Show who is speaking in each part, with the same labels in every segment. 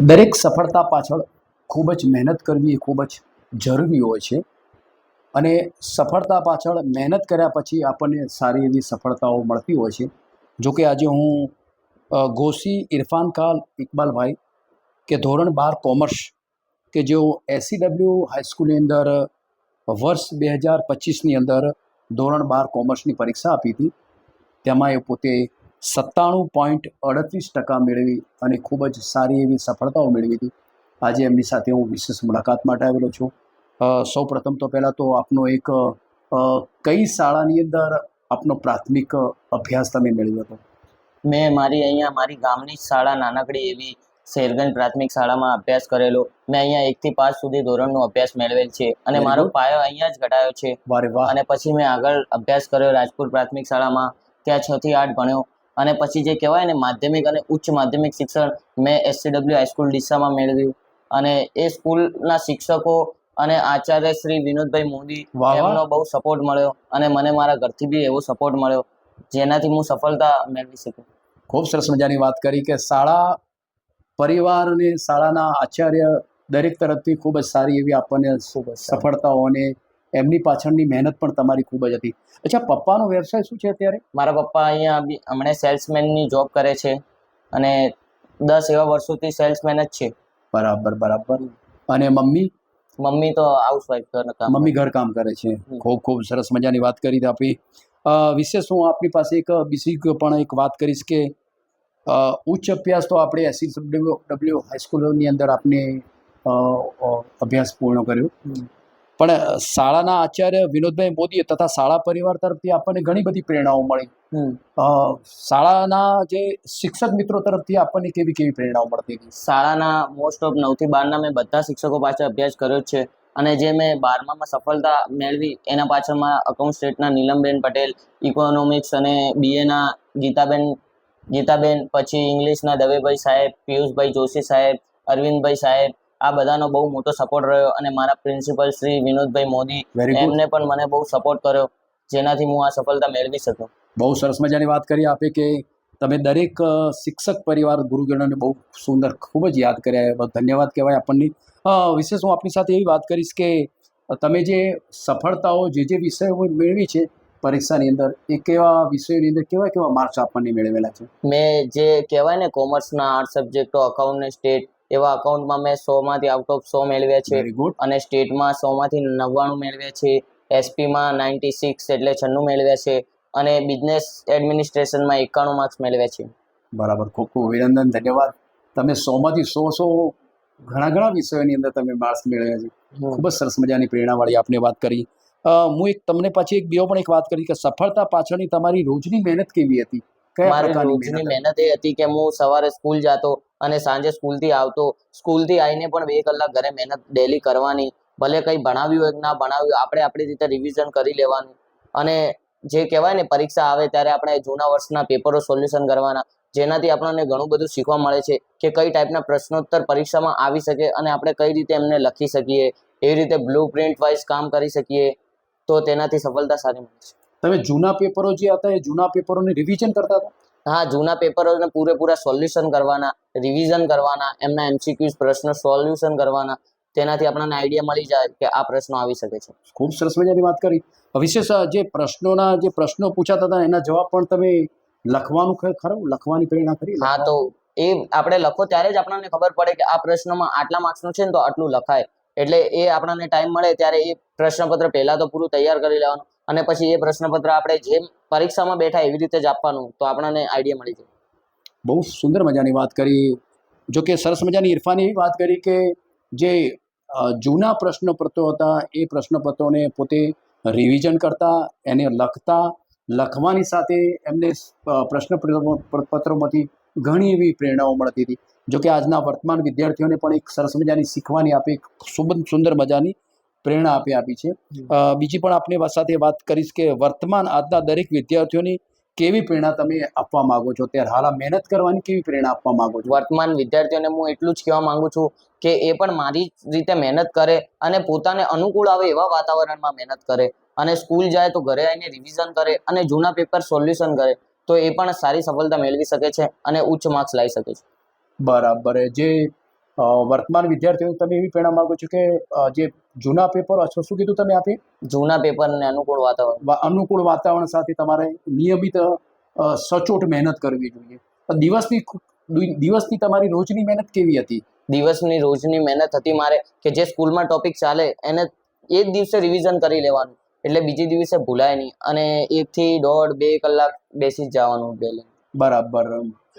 Speaker 1: દરેક સફળતા પાછળ ખૂબ જ મહેનત કરવી એ ખૂબ જ જરૂરી હોય છે. અને સફળતા પાછળ મહેનત કર્યા પછી આપણને સારી એવી સફળતાઓ મળતી હોય છે. જો કે આજે હું ગોસી ઇરફાન ખાન ઇકબાલભાઈ કે ધોરણ બાર કોમર્સ કે જેઓ એસસીડબલ્યુ હાઈસ્કૂલની અંદર વર્ષ બે હજાર પચીસની અંદર ધોરણ બાર કોમર્સની પરીક્ષા આપી હતી, તેમાં એ પોતે સત્તાણું પોઈન્ટ અડત્રીસ ટકા મેળવી અને ખૂબ જ સારી એવી સફળતાઓ મેળવી હતી. આજે એમની સાથે હું વિશેષ મુલાકાત માટે આવેલો છું. સૌ પ્રથમ તો પહેલાં તો આપનો એક કઈ શાળાની અંદર આપનો પ્રાથમિક અભ્યાસ તમે મેળવ્યો હતો?
Speaker 2: મેં મારી અહીંયા મારી ગામની શાળા નાનકડી એવી શેરગંજ પ્રાથમિક શાળામાં અભ્યાસ કરેલો. મેં અહીંયા એકથી પાંચ સુધી ધોરણનો અભ્યાસ મેળવેલ છે અને મારો પાયો અહીંયા જ ઘટાયો છે. અને પછી મેં આગળ અભ્યાસ કર્યો રાજપુર પ્રાથમિક શાળામાં. ત્યાં છ થી આઠ ભણ્યો. અને પછી જે કહેવાય ને માધ્યમિક અને ઉચ્ચ માધ્યમિક શિક્ષણ મેં એસસીડબ્લ્યુ હાઈસ્કૂલ ડીસામાં મેળવ્યું. અને એ સ્કૂલના શિક્ષકો અને આચાર્ય શ્રી વિનોદભાઈ મોદી. એમનો બહુ સપોર્ટ મળ્યો અને મને મારા ઘરથી બી એવો સપોર્ટ મળ્યો જેનાથી હું સફળતા મેળવી શકું.
Speaker 1: ખૂબ સરસ મજાની વાત કરી કે શાળા પરિવાર અને શાળાના આચાર્ય દરેક તરફથી ખૂબ જ સારી એવી આપણને
Speaker 2: ખૂબ
Speaker 1: એમની પાછળની મહેનત પણ તમારી ખૂબ જ હતી. અચ્છા પપ્પાનો વ્યવસાય શું છે અત્યારે?
Speaker 2: મારા પપ્પા અહીંયા હમણાં સેલ્સમેનની જોબ કરે છે અને દસ એવા વર્ષોથી સેલ્સમેન જ છે.
Speaker 1: બરાબર બરાબર. અને મમ્મી?
Speaker 2: મમ્મી તો હાઉસવાઈફ
Speaker 1: મમ્મી ઘર કામ કરે છે. ખૂબ ખૂબ સરસ મજાની વાત કરી આપી. વિશેષ હું આપની પાસે એક બીજી પણ એક વાત કરીશ કે ઉચ્ચ અભ્યાસ તો આપણે એસી ડબલ્યુ ડબલ્યુ હાઈસ્કૂલોની અંદર આપણે અભ્યાસ પૂર્ણ કર્યો. પણ શાળાના આચાર્ય વિનોદભાઈ મોદીએ તથા શાળા પરિવાર તરફથી આપણને ઘણી બધી પ્રેરણાઓ મળી. શાળાના જે શિક્ષક મિત્રો તરફથી આપણને કેવી કેવી પ્રેરણાઓ મળતી હતી?
Speaker 2: શાળાના મોસ્ટ ઓફ નવથી બારના મેં બધા શિક્ષકો પાસે અભ્યાસ કર્યો છે. અને જે મેં બારમામાં સફળતા મેળવી એના પાછળમાં અકાઉન્ટ સ્ટેટના નીલમબેન પટેલ ઇકોનોમિક્સ અને બીએના ગીતાબેન ગીતાબેન પછી ઇંગ્લિશના દવેભાઈ સાહેબ પિયુષભાઈ જોશી સાહેબ અરવિંદભાઈ સાહેબ આ બધાનો બહુ મોટો સપોર્ટ રહ્યો અને મારા પ્રિન્સિપલ શ્રી વિનોદભાઈ મોદી એમને પણ મને બહુ સપોર્ટ કર્યો જેનાથી હું આ સફળતા મેળવી શકું.
Speaker 1: બહુ સરસ મજાની વાત કરી આપે કે તમે દરેક શિક્ષક પરિવાર ગુરુજનોને બહુ સુંદર ખૂબ જ યાદ કર્યા ધન્યવાદ કહેવાય આપણને. વિશેષ હું આપની સાથે એવી વાત કરીશ કે તમે જે સફળતાઓ જે જે વિષયો મેળવી છે પરીક્ષાની અંદર એ કેવા વિષયોની અંદર કેવા કેવા માર્ક્સ આપણને મેળવેલા છે?
Speaker 2: મેં જે કહેવાય ને કોમર્સના આર્ટ સબ્જેક્ટો અકાઉન્ટ ને સ્ટેટ એવા અકાઉન્ટમાં મેં સોમાંથી આઉટ ઓફ સો મેળવ્યા છે. અને સ્ટેટમાં સોમાંથી નવ્વાણું મેળવ્યા છે. એસપીમાં નાઇન્ટી સિક્સ એટલે છન્નું મેળવ્યા છે. અને બિઝનેસ એડમિનિસ્ટ્રેશનમાં એકાણું માર્ક્સ મેળવ્યા છે.
Speaker 1: બરાબર. ખૂબ ખૂબ અભિનંદન. ધન્યવાદ. તમે સોમાંથી સો સો ઘણા ઘણા વિષયોની અંદર તમે માર્ક્સ મેળવ્યા છે. ખૂબ જ સરસ મજાની પ્રેરણાવાળી આપને વાત કરી. હું એક તમને પાછી એક બીજો પણ એક વાત કરી કે સફળતા પાછળની તમારી રોજની મહેનત કેવી હતી?
Speaker 2: મારી રોજની
Speaker 1: મહેનત
Speaker 2: એ હતી કે હું સવારે સ્કૂલ જતો અને સાંજે સ્કૂલથી આવતો, સ્કૂલથી આવીને પણ બે કલાક ઘરે મહેનત ડેલી કરવાની, ભલે કંઈ ભણાવ્યું હોય ના ભણાવ્યું, આપણે આપણી રીતે રિવિઝન કરી લેવાનું. અને જે કહેવાય ને પરીક્ષા આવે ત્યારે આપણે જૂના વર્ષના પેપરો સોલ્યુશન કરવાના, જેનાથી આપણને ઘણું બધું શીખવા મળે છે કે કઈ ટાઈપના પ્રશ્નોત્તર પરીક્ષામાં આવી શકે અને આપણે કઈ રીતે એમને લખી શકીએ, એવી રીતે બ્લુ પ્રિન્ટ વાઇઝ કામ કરી શકીએ, તો તેનાથી સફળતા સારી મળે છે.
Speaker 1: તમે જૂના પેપરો જે હતા એ જૂના પેપરોને રિવિઝન કરતા હતા?
Speaker 2: હા જૂના પેપરોને પૂરેપૂરા સોલ્યુશન કરવાના રિવિઝન કરવાના એમના એમસીક્યુઝ પ્રશ્ન સોલ્યુશન કરવાના તેનાથી આપણને આઈડિયા મળી જાય કે આ પ્રશ્નો આવી શકે છે.
Speaker 1: ખૂબ સરસ મજાની વાત કરી. વિશેષ જે પ્રશ્નોના જે પ્રશ્નો પૂછાતા હતા એના જવાબ પણ તમે લખવાનું ખરું? લખવાની પ્રેરણા કરી?
Speaker 2: હા તો એ આપણે લખો ત્યારે જ આપણને ખબર પડે કે આ પ્રશ્નમાં આટલા માર્ક્સનું છે ને તો આટલું લખાય. એટલે એ આપણને ટાઈમ મળે ત્યારે એ પ્રશ્નપત્ર પહેલા તો પૂરું તૈયાર કરી લેવાનું. અને પછી એ પ્રશ્નપત્ર આપણે જેમ પરીક્ષામાં બેઠા એવી રીતે જ આપવાનું, તો આપણને આઈડિયા મળી જાય.
Speaker 1: બહુ સુંદર મજાની વાત કરી. જો કે સરસ મજાની ઇરફાની એવી વાત કરી કે જે જૂના પ્રશ્નપત્રો હતા, એ પ્રશ્નપત્રોને પોતે રિવિઝન કરતા, એને લખતા, લખવાની સાથે એમને પ્રશ્ન પત્રોમાંથી ઘણી એવી પ્રેરણાઓ મળતી હતી. જોકે આજના વર્તમાન વિદ્યાર્થીઓને પણ એક સરસ મજાની શીખવાની આપી એક સુંદર મજાની પ્રેરણા આપી આપી છે. બીજી પણ આપની સાથે વાત કરીશ કે વર્તમાન આજના દરેક વિદ્યાર્થીઓની કેવી પ્રેરણા તમે આપવા માંગો છો? ત્યારે હાલ આ મહેનત કરવાની કેવી પ્રેરણા આપવા માંગો છો?
Speaker 2: વર્તમાન વિદ્યાર્થીઓને હું એટલું જ કહેવા માંગુ છું કે એ પણ મારી રીતે મહેનત કરે અને પોતાને અનુકૂળ આવે એવા વાતાવરણમાં મહેનત કરે. અને સ્કૂલ જાય તો ઘરે આવીને રિવિઝન કરે અને જૂના પેપર સોલ્યુશન કરે તો એ પણ સારી સફળતા મેળવી શકે છે અને ઉચ્ચ માર્ક્સ લાવી શકે છે.
Speaker 1: બરાબર. જે વર્તમાન વિદ્યાર્થીઓને તમે એવી પ્રેરણા માગો છો કે જે જૂના પેપર અથવા શું કીધું તમે આપે?
Speaker 2: જૂના પેપરને અનુકૂળ વાતાવરણ.
Speaker 1: અનુકૂળ વાતાવરણ સાથે તમારે નિયમિત સચોટ મહેનત કરવી જોઈએ. દિવસની દિવસની તમારી રોજની મહેનત કેવી હતી?
Speaker 2: દિવસની રોજની મહેનત હતી મારે કે જે સ્કૂલમાં ટોપિક ચાલે એને એ જ દિવસે રિવિઝન કરી લેવાનું. એટલે બીજી દિવસે ભૂલાય નહીં. અને એકથી દોઢ બે કલાક બેસી જ જવાનું ડેલી
Speaker 1: બરાબર.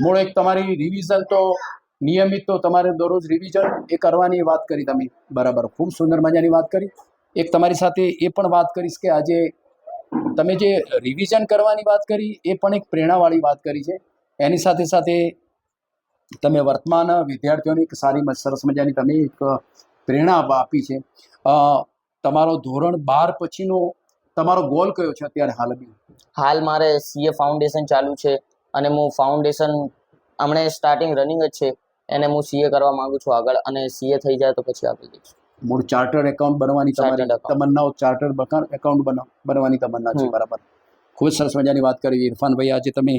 Speaker 1: મૂળ એક તમારી રિવિઝન તો નિયમિત તો તમારે દરરોજ રિવિઝન એ કરવાની વાત કરી તમે. બરાબર. ખૂબ સુંદર મજાની વાત કરી. એક તમારી સાથે એ પણ વાત કરીશ કે આજે તમે જે રિવિઝન કરવાની વાત કરી એ પણ એક પ્રેરણાવાળી વાત કરી છે. એની સાથે સાથે તમે વર્તમાન વિદ્યાર્થીઓને એક સારી સરસ મજાની તમે એક પ્રેરણા આપી છે. તમારો ધોરણ બાર પછીનો તમારો ગોલ કયો છે અત્યારે હાલ બી?
Speaker 2: હાલ મારે સીએ ફાઉન્ડેશન ચાલુ છે અને હું ફાઉન્ડેશન હમણાં સ્ટાર્ટિંગ રનિંગ જ છે. એને હું સીએ કરવા માંગુ છું આગળ અને સીએ થઈ જાય તો પછી આપી દઈશ
Speaker 1: મૂળ ચાર્ટર્ડ એકાઉન્ટ બનવાની તમારી તમન્નાઓ ચાર્ટર્ડ એકાઉન્ટ બનવાની તમન્ના છે બરાબર. ખૂબ જ સરસ મજાની વાત કરી ઇરફાનભાઈ આજે તમે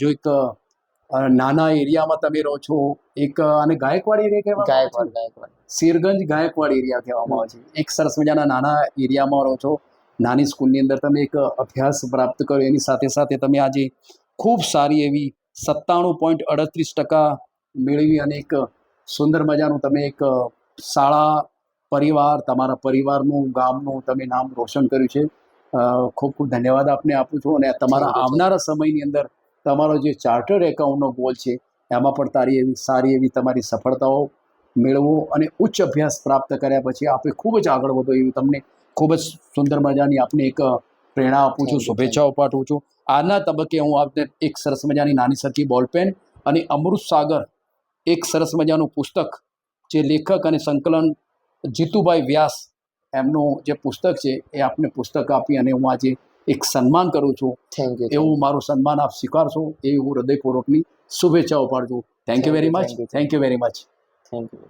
Speaker 1: જો એક નાના એરિયામાં તમે રહો છો એક અને ગાયકવાડ એરિયા કહેવાય
Speaker 2: ગાયકવાડ ગાયકવાડ.
Speaker 1: સિરગંજ ગાયકવાડ એરિયા કહેવામાં આવે છે. એક સરસ મજાના નાના એરિયામાં રહો છો. નાની સ્કૂલની અંદર તમે એક અભ્યાસ પ્રાપ્ત કર્યો. એની સાથે સાથે તમે આજે ખૂબ સારી એવી સત્તાણું પોઈન્ટ અડત્રીસ ટકા મેળવી અને એક સુંદર મજાનું તમે એક શાળા પરિવાર તમારા પરિવારનું ગામનું તમે નામ રોશન કર્યું છે. ખૂબ ખૂબ ધન્યવાદ આપને આપું છું અને તમારા આવનારા સમયની અંદર તમારો જે ચાર્ટર્ડ એકાઉન્ટનો ગોલ છે એમાં પણ તારી એવી સારી એવી તમારી સફળતાઓ મેળવો અને ઉચ્ચ અભ્યાસ પ્રાપ્ત કર્યા પછી આપણે ખૂબ જ આગળ વધો એવી તમને ખૂબ જ સુંદર મજાની આપને એક પ્રેરણા આપું છું શુભેચ્છાઓ પાઠવું છું. આના તબક્કે હું આપને એક સરસ મજાની નાની સરખી બોલપેન અને અમૃત સાગર એક સરસ મજાનું પુસ્તક જે લેખક અને સંકલન જીતુભાઈ વ્યાસ એમનું જે પુસ્તક છે એ આપને પુસ્તક આપી અને હું આજે એક સન્માન કરું છું.
Speaker 2: થેન્ક યુ
Speaker 1: એવું મારું સન્માન આપ સ્વીકારશો એ હું હૃદયપૂર્વકની શુભેચ્છાઓ પાડું છું. Thank you very much thank you very much
Speaker 2: thank you